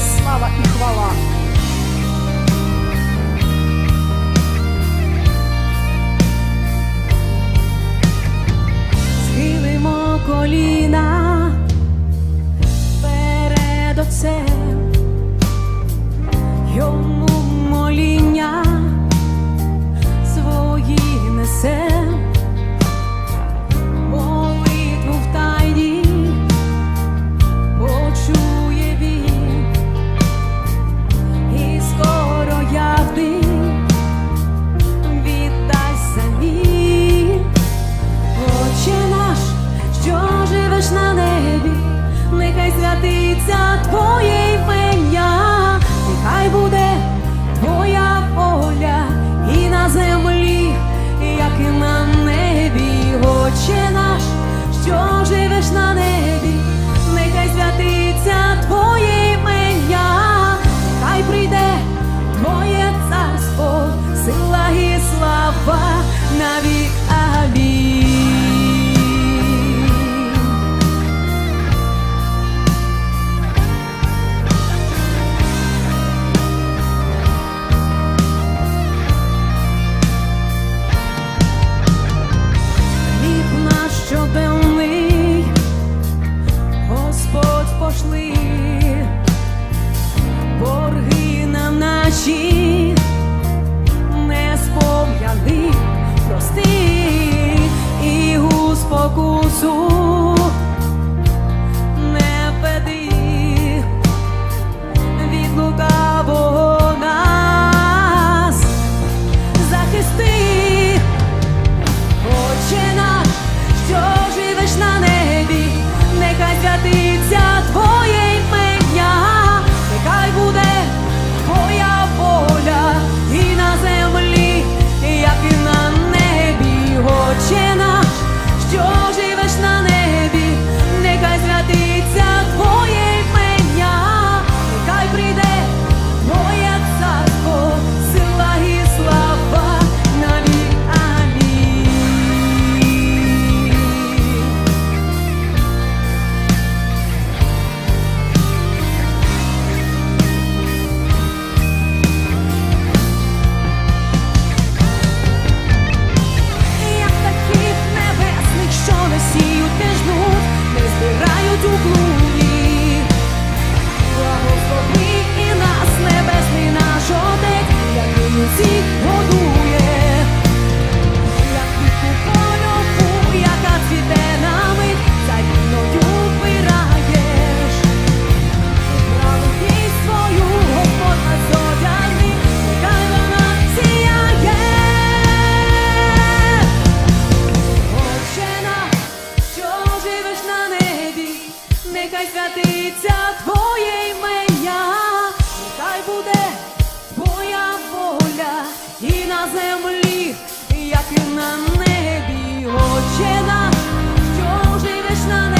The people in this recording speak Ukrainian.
слава і хвала. Схилимо коліна. нехай святиться Твоє ім'я, нехай буде Твоя воля і на землі, як і на небі, Отче наш, що живеш на небі.